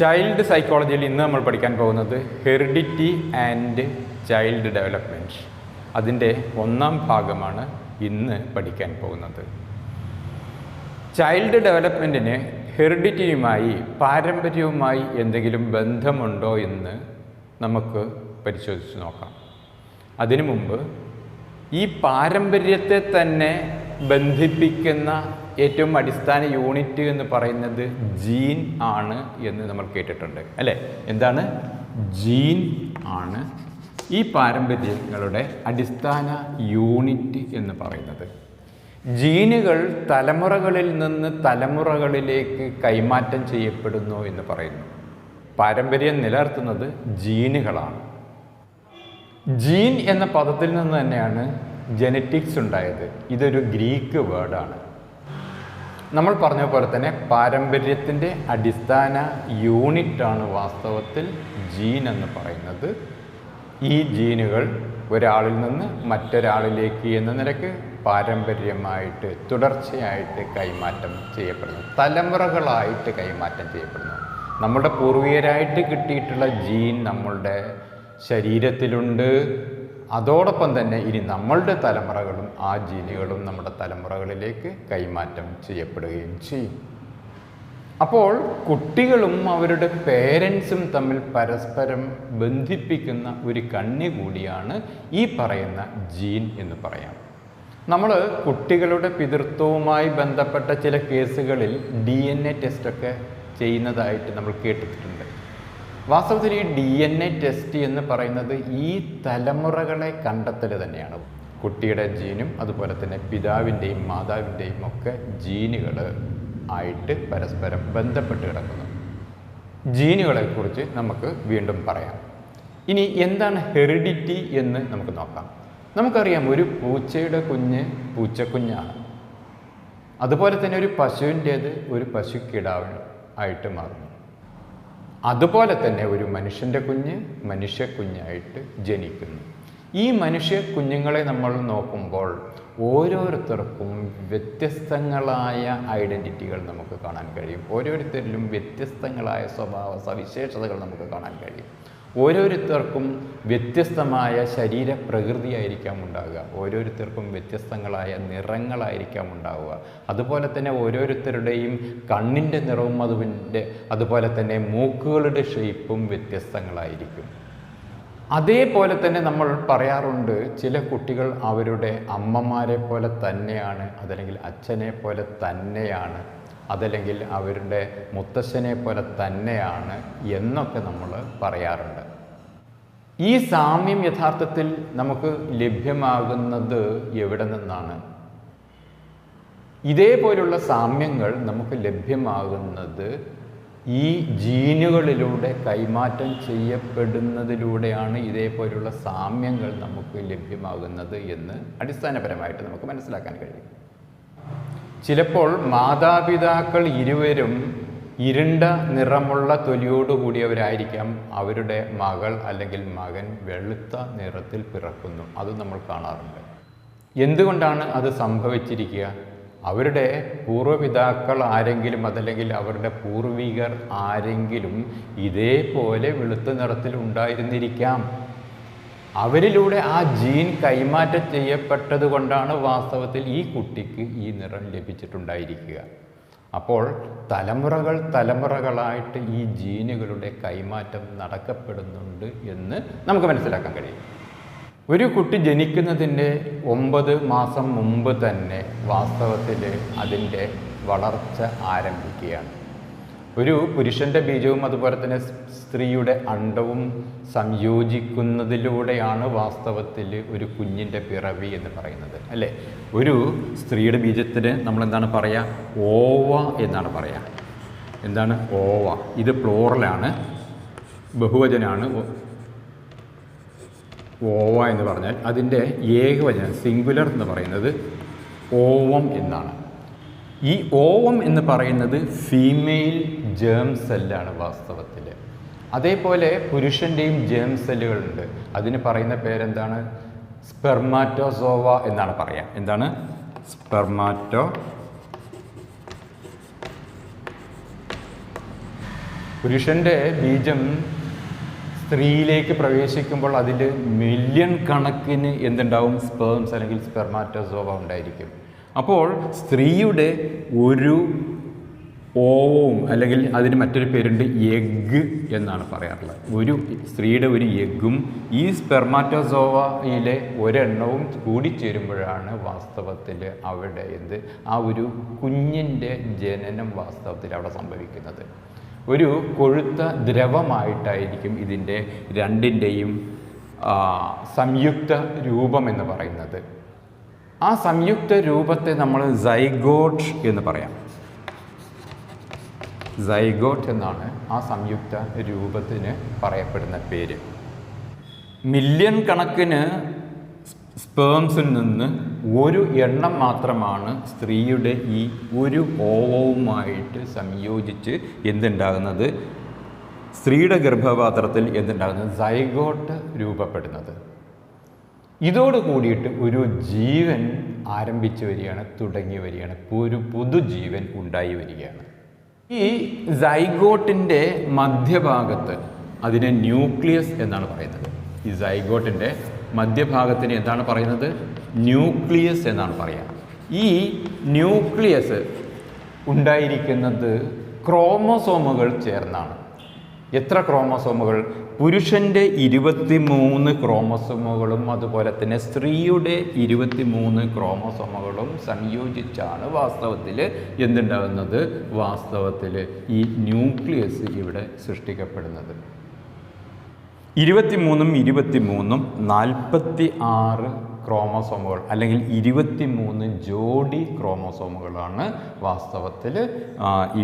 Child സൈക്കോളജിയിൽ ഇന്ന് നമ്മൾ പഠിക്കാൻ പോകുന്നത് ഹെറിഡിറ്റി ആൻഡ് ചൈൽഡ് ഡെവലപ്മെന്റ് അതിന്റെ ഒന്നാം ഭാഗമാണ് ഇന്ന് പഠിക്കാൻ പോകുന്നത്. ചൈൽഡ് ഡെവലപ്മെന്റിന് ഹെറിഡിറ്റിയുമായി പാരമ്പര്യവുമായി എന്തെങ്കിലും ബന്ധമുണ്ടോ എന്ന് നമുക്ക് പരിശോധിച്ച് നോക്കാം. അതിനു മുമ്പ് ഈ പാരമ്പര്യത്തെ തന്നെ ബന്ധിപ്പിക്കുന്ന ഏറ്റവും അടിസ്ഥാന യൂണിറ്റ് എന്ന് പറയുന്നത് ജീൻ ആണ് എന്ന് നമ്മൾ കേട്ടിട്ടുണ്ട് അല്ലേ? എന്താണ്? ജീൻ ആണ് ഈ പാരമ്പര്യങ്ങളുടെ അടിസ്ഥാന യൂണിറ്റ് എന്ന് പറയുന്നത്. ജീനുകൾ തലമുറകളിൽ നിന്ന് തലമുറകളിലേക്ക് കൈമാറ്റം ചെയ്യപ്പെടുന്നു എന്ന് പറയുന്നു. പാരമ്പര്യം നിലനിർത്തുന്നത് ജീനുകളാണ്. ജീൻ എന്ന പദത്തിൽ നിന്ന് തന്നെയാണ് ജനറ്റിക്സ് ഉണ്ടായത്. ഇതൊരു ഗ്രീക്ക് വേർഡാണ്. നമ്മൾ പറഞ്ഞ പോലെ തന്നെ പാരമ്പര്യത്തിന്റെ അടിസ്ഥാന യൂണിറ്റാണ് വാസ്തവത്തിൽ ജീൻ എന്ന് പറയുന്നത്. ഈ ജീനുകൾ ഒരാളിൽ നിന്ന് മറ്റൊരാളിലേക്ക് എന്ന നിലയ്ക്ക് പാരമ്പര്യമായിട്ട് തുടർച്ചയായിട്ട് കൈമാറ്റം ചെയ്യപ്പെടുന്നു. തലമുറകളായിട്ട് കൈമാറ്റം ചെയ്യപ്പെടുന്നു. നമ്മുടെ പൂർവികരായിട്ട് കിട്ടിയിട്ടുള്ള ജീൻ നമ്മളുടെ ശരീരത്തിലുണ്ട് അതോടൊപ്പം തന്നെ ഇനി നമ്മളുടെ തലമുറകളും ആ ജീനുകളും നമ്മുടെ തലമുറകളിലേക്ക് കൈമാറ്റം ചെയ്യപ്പെടുകയും ചെയ്യും. അപ്പോൾ കുട്ടികളും അവരുടെ പേരൻസും തമ്മിൽ പരസ്പരം ബന്ധിപ്പിക്കുന്ന ഒരു കണ്ണി കൂടിയാണ് ഈ പറയുന്ന ജീൻ എന്ന് പറയാം. നമ്മൾ കുട്ടികളുടെ പിതൃത്വവുമായി ബന്ധപ്പെട്ട ചില കേസുകളിൽ ഡി എൻ എ ടെസ്റ്റൊക്കെ ചെയ്യുന്നതായിട്ട് നമ്മൾ കേട്ടിട്ടുണ്ട്. വാസ്തവത്തിൽ ഈ ഡി എൻ എ ടെസ്റ്റ് എന്ന് പറയുന്നത് ഈ തലമുറകളെ കണ്ടെത്തൽ തന്നെയാണ്. കുട്ടിയുടെ ജീനും അതുപോലെ തന്നെ പിതാവിന്റെയും മാതാവിന്റെയും ഒക്കെ ജീനുകൾ ആയിട്ട് പരസ്പരം ബന്ധപ്പെട്ട് കിടക്കുന്നു. ജീനുകളെക്കുറിച്ച് നമുക്ക് വീണ്ടും പറയാം. ഇനി എന്താണ് ഹെറിഡിറ്റി എന്ന് നമുക്ക് നോക്കാം. നമുക്കറിയാം ഒരു പൂച്ചയുടെ കുഞ്ഞ് പൂച്ചക്കുഞ്ഞാണ്. അതുപോലെ തന്നെ ഒരു പശുവിന്റേത് ഒരു പശുക്കിടാവ് ആയിട്ട് മാറുന്നു. അതുപോലെ തന്നെ ഒരു മനുഷ്യന്റെ കുഞ്ഞ് മനുഷ്യ കുഞ്ഞായിട്ട് ജനിക്കുന്നു. ഈ മനുഷ്യ കുഞ്ഞുങ്ങളെ നമ്മൾ നോക്കുമ്പോൾ ഓരോരുത്തർക്കും വ്യത്യസ്തങ്ങളായ ഐഡന്റിറ്റികൾ നമുക്ക് കാണാൻ കഴിയും. ഓരോരുത്തരിലും വ്യത്യസ്തങ്ങളായ സ്വഭാവ സവിശേഷതകൾ നമുക്ക് കാണാൻ കഴിയും. ഓരോരുത്തർക്കും വ്യത്യസ്തമായ ശരീര പ്രകൃതിയായിരിക്കാം ഉണ്ടാവുക. ഓരോരുത്തർക്കും വ്യത്യസ്തങ്ങളായ നിറങ്ങളായിരിക്കാം ഉണ്ടാവുക. അതുപോലെ തന്നെ ഓരോരുത്തരുടെയും കണ്ണിന്റെ നിറവും അതുവിന്റെ അതുപോലെ തന്നെ മൂക്കുകളുടെ ഷേപ്പും വ്യത്യസ്തങ്ങളായിരിക്കും. അതേപോലെ തന്നെ നമ്മൾ പറയാറുണ്ട് ചില കുട്ടികൾ അവരുടെ അമ്മമാരെ പോലെ തന്നെയാണ് അതല്ലെങ്കിൽ അച്ഛനെ പോലെ തന്നെയാണ് അതല്ലെങ്കിൽ അവരുടെ മുത്തശ്ശനെ പോലെ തന്നെയാണ് എന്നൊക്കെ നമ്മൾ പറയാറുണ്ട്. ഈ സാമ്യം യഥാർത്ഥത്തിൽ നമുക്ക് ലഭ്യമാകുന്നത് എവിടെ നിന്നാണ്? ഇതേപോലുള്ള സാമ്യങ്ങൾ നമുക്ക് ലഭ്യമാകുന്നത് ഈ ജീനുകളിലൂടെ കൈമാറ്റം ചെയ്യപ്പെടുന്നതിലൂടെയാണ് ഇതേപോലുള്ള സാമ്യങ്ങൾ നമുക്ക് ലഭ്യമാകുന്നത് എന്ന് അടിസ്ഥാനപരമായിട്ട് നമുക്ക് മനസ്സിലാക്കാൻ കഴിയും. ചിലപ്പോൾ മാതാപിതാക്കൾ ഇരുവരും ഇരുണ്ട നിറമുള്ള തൊലിയോടുകൂടിയവരായിരിക്കാം അവരുടെ മകൾ അല്ലെങ്കിൽ മകൻ വെളുത്ത നിറത്തിൽ പിറക്കുന്നു. അത് നമ്മൾ കാണാറുണ്ട്. എന്തുകൊണ്ടാണ് അത് സംഭവിച്ചിരിക്കുക? അവരുടെ പൂർവപിതാക്കൾ ആരെങ്കിലും അതല്ലെങ്കിൽ അവരുടെ പൂർവികർ ആരെങ്കിലും ഇതേപോലെ വെളുത്ത നിറത്തിൽ ഉണ്ടായിരുന്നിരിക്കാം. അവരിലൂടെ ആ ജീൻ കൈമാറ്റം ചെയ്യപ്പെട്ടത് കൊണ്ടാണ് വാസ്തവത്തിൽ ഈ കുട്ടിക്ക് ഈ നിറം ലഭിച്ചിട്ടുണ്ടായിരിക്കുക. അപ്പോൾ തലമുറകൾ തലമുറകളായിട്ട് ഈ ജീനുകളുടെ കൈമാറ്റം നടക്കപ്പെടുന്നുണ്ട് എന്ന് നമുക്ക് മനസ്സിലാക്കാൻ കഴിയും. ഒരു കുട്ടി ജനിക്കുന്നതിന്റെ ഒമ്പത് മാസം മുമ്പ് തന്നെ വാസ്തവത്തിൽ അതിന്റെ വളർച്ച ആരംഭിക്കുകയാണ്. ഒരു പുരുഷന്റെ ബീജവും അതുപോലെ തന്നെ സ്ത്രീയുടെ അണ്ടവും സംയോജിക്കുന്നതിലൂടെയാണ് വാസ്തവത്തിൽ ഒരു കുഞ്ഞിന്റെ പിറവി എന്ന് പറയുന്നത് അല്ലേ? ഒരു സ്ത്രീയുടെ ബീജത്തിന് നമ്മൾ എന്താണ് പറയുക ഓവ എന്നാണ് പറയുക എന്താണ്? ഓവ. ഇത് പ്ലോറലാണ് ബഹുവചനാണ്. ഓവ എന്ന് പറഞ്ഞാൽ അതിന്റെ ഏകവചനം സിംഗുലർ എന്ന് പറയുന്നത് ഓവം എന്നാണ്. ഈ ഓവം എന്ന് പറയുന്നത് ഫീമെയിൽ ജേം സെല്ലാണ് വാസ്തവത്തിൽ. അതേപോലെ പുരുഷന്റെയും ജേം സെല്ലുകളുണ്ട് അതിന് പറയുന്ന പേരെന്താണ്? സ്പെർമാറ്റോസോവ എന്നാണ് പറയാം. എന്താണ്? സ്പെർമാറ്റോ പുരുഷന്റെ ബീജം സ്ത്രീയിലേക്ക് പ്രവേശിക്കുമ്പോൾ അതിൽ മില്യൺ കണക്കിന് എന്തുണ്ടാവും? സ്പേംസ് അല്ലെങ്കിൽ സ്പെർമാറ്റോസോവ ഉണ്ടായിരിക്കും. അപ്പോൾ സ്ത്രീയുടെ ഒരു ഓവവും അല്ലെങ്കിൽ അതിന് മറ്റൊരു പേരുണ്ട് എഗ്ഗ് എന്നാണ് പറയാറുള്ളത്. ഒരു സ്ത്രീയുടെ ഒരു എഗ്ഗും ഈ സ്പെർമാറ്റോസോവയിലെ ഒരെണ്ണവും കൂടിച്ചേരുമ്പോഴാണ് വാസ്തവത്തിൽ അവിടെ എന്ത്? ആ ഒരു കുഞ്ഞിന്റെ ജനനം വാസ്തവത്തിൽ അവിടെ സംഭവിക്കുന്നത്. ഒരു കൊഴുത്ത ദ്രവമായിട്ടായിരിക്കും ഇതിന്റെ രണ്ടിന്റെയും സംയുക്ത രൂപം എന്ന് പറയുന്നത്. ആ സംയുക്ത രൂപത്തെ നമ്മൾ സൈഗോട്ട് എന്ന് പറയാം. സൈഗോട്ട് എന്നാണ് ആ സംയുക്ത രൂപത്തിന് പറയപ്പെടുന്ന പേര്. മില്യൺ കണക്കിന് സ്പേംസിൽ നിന്ന് ഒരു എണ്ണം മാത്രമാണ് സ്ത്രീയുടെ ഈ ഒരു ഓവവുമായിട്ട് സംയോജിച്ച് എന്തുണ്ടാകുന്നത്? സ്ത്രീയുടെ ഗർഭപാത്രത്തിൽ എന്തുണ്ടാകുന്നത്? സൈഗോട്ട് രൂപപ്പെടുന്നത്. ഇതോട് കൂടിയിട്ട് ഒരു ജീവൻ ആരംഭിച്ചു വരികയാണ് തുടങ്ങി വരികയാണ് ഒരു പുതുജീവൻ ഉണ്ടായി വരികയാണ്. ഈ സൈഗോട്ടിന്റെ മധ്യഭാഗത്ത് അതിനെ ന്യൂക്ലിയസ് എന്നാണ് പറയുന്നത്. ഈ സൈഗോട്ടിന്റെ മധ്യഭാഗത്തിന് എന്താണ് പറയുന്നത്? ന്യൂക്ലിയസ് എന്നാണ് പറയുക ഈ ന്യൂക്ലിയസ് ഉണ്ടായിരിക്കുന്നത് ക്രോമസോമുകൾ ചേർന്നാണ്. എത്ര ക്രോമസോമുകൾ? പുരുഷന്റെ ഇരുപത്തി മൂന്ന് ക്രോമസോമുകളും അതുപോലെ തന്നെ സ്ത്രീയുടെ ഇരുപത്തി മൂന്ന് ക്രോമസോമുകളും സംയോജിച്ചാണ് വാസ്തവത്തിൽ എന്തുണ്ടാകുന്നത്? വാസ്തവത്തിൽ ഈ ന്യൂക്ലിയസ് ഇവിടെ സൃഷ്ടിക്കപ്പെടുന്നത്. ഇരുപത്തിമൂന്നും ഇരുപത്തിമൂന്നും നാൽപ്പത്തി ആറ് ക്രോമസോമുകൾ അല്ലെങ്കിൽ ഇരുപത്തിമൂന്ന് ജോഡി ക്രോമസോമുകളാണ് വാസ്തവത്തിൽ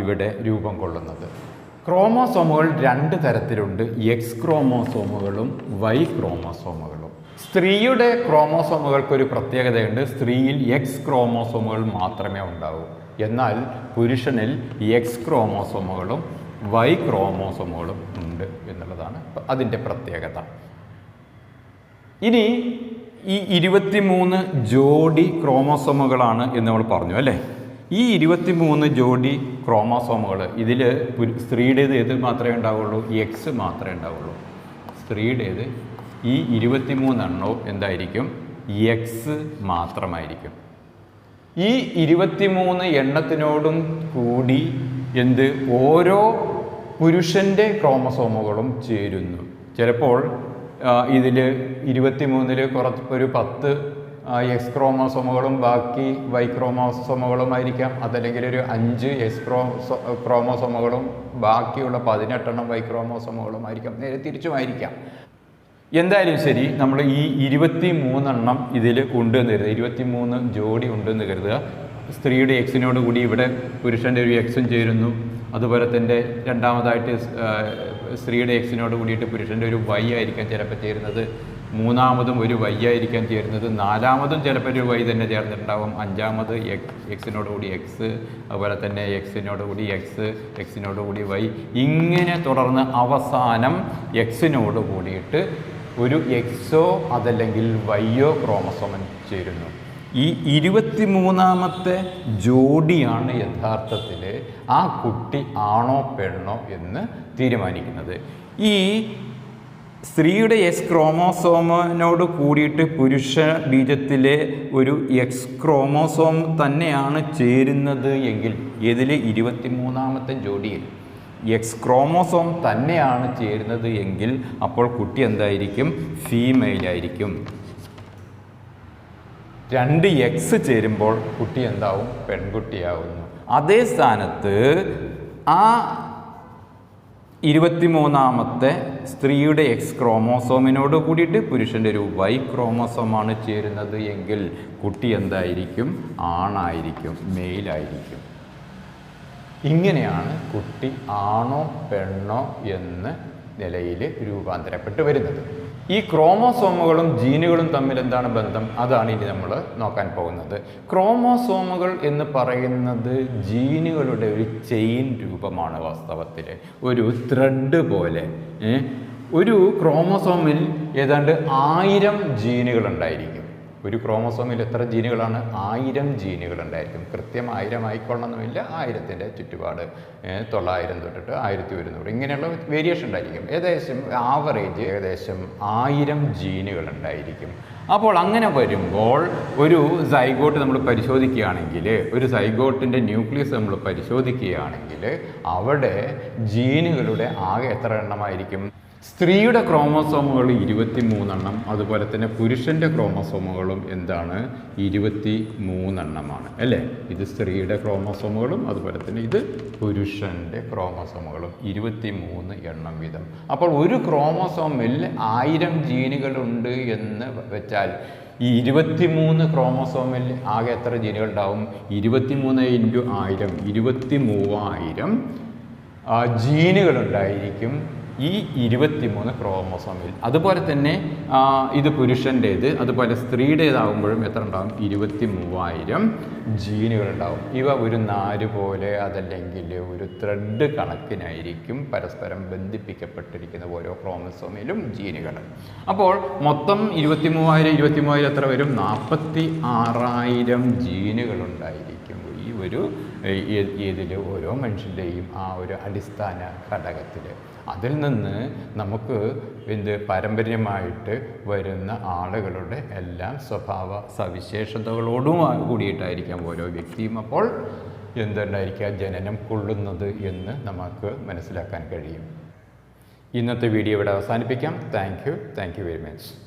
ഇവിടെ രൂപം കൊള്ളുന്നത്. ക്രോമോസോമുകൾ രണ്ട് തരത്തിലുണ്ട്. എക്സ് ക്രോമോസോമുകളും വൈ ക്രോമോസോമുകളും. സ്ത്രീയുടെ ക്രോമോസോമുകൾക്കൊരു പ്രത്യേകതയുണ്ട്. സ്ത്രീയിൽ എക്സ് ക്രോമോസോമുകൾ മാത്രമേ ഉണ്ടാവൂ. എന്നാൽ പുരുഷനിൽ എക്സ് ക്രോമോസോമുകളും വൈ ക്രോമോസോമുകളും ഉണ്ട് എന്നുള്ളതാണ് അതിന്റെ പ്രത്യേകത. ഇനി ഈ ഇരുപത്തിമൂന്ന് ജോഡി ക്രോമോസോമുകളാണ് എന്ന് നമ്മൾ പറഞ്ഞു അല്ലേ? ഈ ഇരുപത്തിമൂന്ന് ജോഡി ക്രോമോസോമുകൾ ഇതിൽ സ്ത്രീയുടേത് ഏത് മാത്രമേ ഉണ്ടാവുള്ളൂ? എക്സ് മാത്രമേ ഉണ്ടാവുള്ളൂ. സ്ത്രീയുടേത് ഈ ഇരുപത്തിമൂന്നെണ്ണവും എന്തായിരിക്കും? എക്സ് മാത്രമായിരിക്കും. ഈ ഇരുപത്തിമൂന്ന് എണ്ണത്തിനോടും കൂടി എന്ത്? ഓരോ പുരുഷന്റെ ക്രോമസോമുകളും ചേരുന്നു. ചിലപ്പോൾ ഇതിൽ ഇരുപത്തിമൂന്നിൽ കുറച്ച് ഒരു പത്ത് എക്സ് ക്രോമോസോമുകളും ബാക്കി വൈ ക്രോമോസോമുകളും ആയിരിക്കാം. അതല്ലെങ്കിൽ ഒരു അഞ്ച് എക്സ് ക്രോമോസോ ക്രോമോസോമുകളും ബാക്കിയുള്ള പതിനെട്ടെണ്ണം വൈ ക്രോമോസോമുകളും ആയിരിക്കാം. നേരെ തിരിച്ചുമായിരിക്കാം എന്തായാലും ശരി നമ്മൾ ഈ ഇരുപത്തി മൂന്നെണ്ണം ഇതിൽ ഉണ്ടെന്ന് കരുതുക. ഇരുപത്തി മൂന്ന് ജോഡി ഉണ്ടെന്ന് കരുതുക. സ്ത്രീയുടെ എക്സിനോട് കൂടി ഇവിടെ പുരുഷന്റെ ഒരു എക്സും ചേരുന്നു. അതുപോലെ തന്നെ രണ്ടാമതായിട്ട് സ്ത്രീയുടെ എക്സിനോട് കൂടിയിട്ട് പുരുഷന്റെ ഒരു വൈ ആയിരിക്കാം ചിലപ്പോൾ ചേരുന്നത്. മൂന്നാമതും ഒരു വൈ ആയിരിക്കാം ചേരുന്നത് നാലാമതും ചിലപ്പോൾ ഒരു വൈ തന്നെ ചേർന്നിട്ടുണ്ടാവും. അഞ്ചാമത് എക്സ് എക്സിനോട് കൂടി എക്സ് അതുപോലെ തന്നെ എക്സിനോട് കൂടി എക്സ് എക്സിനോട് കൂടി വൈ ഇങ്ങനെ തുടർന്ന് അവസാനം എക്സിനോട് കൂടിയിട്ട് ഒരു എക്സോ അതല്ലെങ്കിൽ വൈയോ ക്രോമസോമൻ ചേരുന്നു. ഈ ഇരുപത്തിമൂന്നാമത്തെ ജോഡിയാണ് യഥാർത്ഥത്തിൽ ആ കുട്ടി ആണോ പെണ്ണോ എന്ന് തീരുമാനിക്കുന്നത്. ഈ സ്ത്രീയുടെ എക്സ് ക്രോമോസോമിനോട് കൂടിയിട്ട് പുരുഷ ബീജത്തിലെ ഒരു എക്സ് ക്രോമോസോം തന്നെയാണ് ചേരുന്നത് എങ്കിൽ ഇതിൽ ഇരുപത്തിമൂന്നാമത്തെ ജോഡിയിൽ. എക്സ് ക്രോമോസോം തന്നെയാണ് ചേരുന്നത് എങ്കിൽ അപ്പോൾ കുട്ടി എന്തായിരിക്കും? ഫീമെയിൽ ആയിരിക്കും. രണ്ട് എക്സ് ചേരുമ്പോൾ കുട്ടി എന്താവും? പെൺകുട്ടിയാവുന്നു. അതേ സ്ഥാനത്ത് ആ ഇരുപത്തിമൂന്നാമത്തെ സ്ത്രീയുടെ എക്സ് ക്രോമോസോമിനോട് കൂടിയിട്ട് പുരുഷന്റെ ഒരു വൈ ക്രോമോസോമാണ് ചേരുന്നത് എങ്കിൽ കുട്ടി എന്തായിരിക്കും? ആണായിരിക്കും മെയിലായിരിക്കും ഇങ്ങനെയാണ് കുട്ടി ആണോ പെണ്ണോ എന്ന് നിലയിൽ രൂപാന്തരപ്പെട്ട് വരുന്നത്. ഈ ക്രോമോസോമുകളും ജീനുകളും തമ്മിൽ എന്താണ് ബന്ധം? അതാണ് ഇനി നമ്മൾ നോക്കാൻ പോകുന്നത്. ക്രോമോസോമുകൾ എന്ന് പറയുന്നത് ജീനുകളുടെ ഒരു ചെയിൻ രൂപമാണ് വാസ്തവത്തിൽ. ഒരു ത്രെഡ് പോലെ. ഒരു ക്രോമോസോമിൽ ഏതാണ്ട് ആയിരം ജീനുകൾ ഉണ്ടായിരിക്കും. ഒരു ക്രോമസോമിൽ എത്ര ജീനുകളാണ്? ആയിരം ജീനുകൾ ഉണ്ടായിരിക്കും കൃത്യം ആയിരം ആയിക്കൊള്ളണമെന്നില്ല. ആയിരത്തിന്റെ ചുറ്റുപാട് തൊള്ളായിരം തൊട്ടിട്ട് ആയിരത്തി ഒരുന്നൂറ്. ഇങ്ങനെയുള്ള വേരിയേഷൻ ഉണ്ടായിരിക്കും. ഏകദേശം ആവറേജ് ഏകദേശം ആയിരം ജീനുകൾ ഉണ്ടായിരിക്കും അപ്പോൾ അങ്ങനെ വരുമ്പോൾ ഒരു സൈഗോട്ട് നമ്മൾ പരിശോധിക്കുകയാണെങ്കിൽ ഒരു സൈഗോട്ടിന്റെ ന്യൂക്ലിയസ് നമ്മൾ പരിശോധിക്കുകയാണെങ്കിൽ അവിടെ ജീനുകളുടെ ആകെ എത്ര എണ്ണമായിരിക്കും? സ്ത്രീയുടെ ക്രോമസോമുകൾ ഇരുപത്തി മൂന്നെണ്ണം അതുപോലെ തന്നെ പുരുഷന്റെ ക്രോമസോമുകളും എന്താണ്? ഇരുപത്തി മൂന്നെണ്ണമാണ് അല്ലേ? ഇത് സ്ത്രീയുടെ ക്രോമസോമുകളും അതുപോലെ തന്നെ ഇത് പുരുഷന്റെ ക്രോമസോമുകളും ഇരുപത്തി മൂന്ന് എണ്ണം വീതം. അപ്പോൾ ഒരു ക്രോമസോമിൽ ആയിരം ജീനുകളുണ്ട് എന്ന് വെച്ചാൽ ഈ ഇരുപത്തിമൂന്ന് ക്രോമസോമിൽ ആകെ എത്ര ജീനുകൾ ഉണ്ടാവും ഇരുപത്തിമൂന്ന് ഇന്റു ആയിരം ഇരുപത്തി മൂവായിരം ജീനുകളുണ്ടായിരിക്കും ഈ ഇരുപത്തിമൂന്ന് ക്രോമോസോമിൽ. അതുപോലെ തന്നെ ഇത് പുരുഷന്റേത് അതുപോലെ സ്ത്രീയുടേതാകുമ്പോഴും എത്ര ഉണ്ടാകും ഇരുപത്തി മൂവായിരം ജീനുകൾ ഉണ്ടാകും ഇവ ഒരു നാല് പോലെ അതല്ലെങ്കിൽ ഒരു ത്രെഡ് കണക്കിനായിരിക്കും പരസ്പരം ബന്ധിപ്പിക്കപ്പെട്ടിരിക്കുന്ന ഓരോ ക്രോമസോമിലും ജീനുകൾ. അപ്പോൾ മൊത്തം ഇരുപത്തി മൂവായിരം ഇരുപത്തി മൂവായിരം എത്ര വരും? നാൽപ്പത്തി ആറായിരം ജീനുകളുണ്ടായിരിക്കും ഈ ഒരു ഇതിൽ ഓരോ മനുഷ്യന്റെയും ആ ഒരു അടിസ്ഥാന ഘടകത്തിൽ അതിൽ നിന്ന് നമുക്ക് എന്ത് പാരമ്പര്യമായിട്ട് വരുന്ന ആളുകളുടെ എല്ലാം സ്വഭാവ സവിശേഷതകളോടും കൂടിയിട്ടായിരിക്കാം ഓരോ വ്യക്തിയും അപ്പോൾ എന്തുണ്ടായിരിക്കുക ജനനം കൊള്ളുന്നത് എന്ന് നമുക്ക് മനസ്സിലാക്കാൻ കഴിയും. ഇന്നത്തെ വീഡിയോ ഇവിടെ അവസാനിപ്പിക്കാം. Thank you thank you very much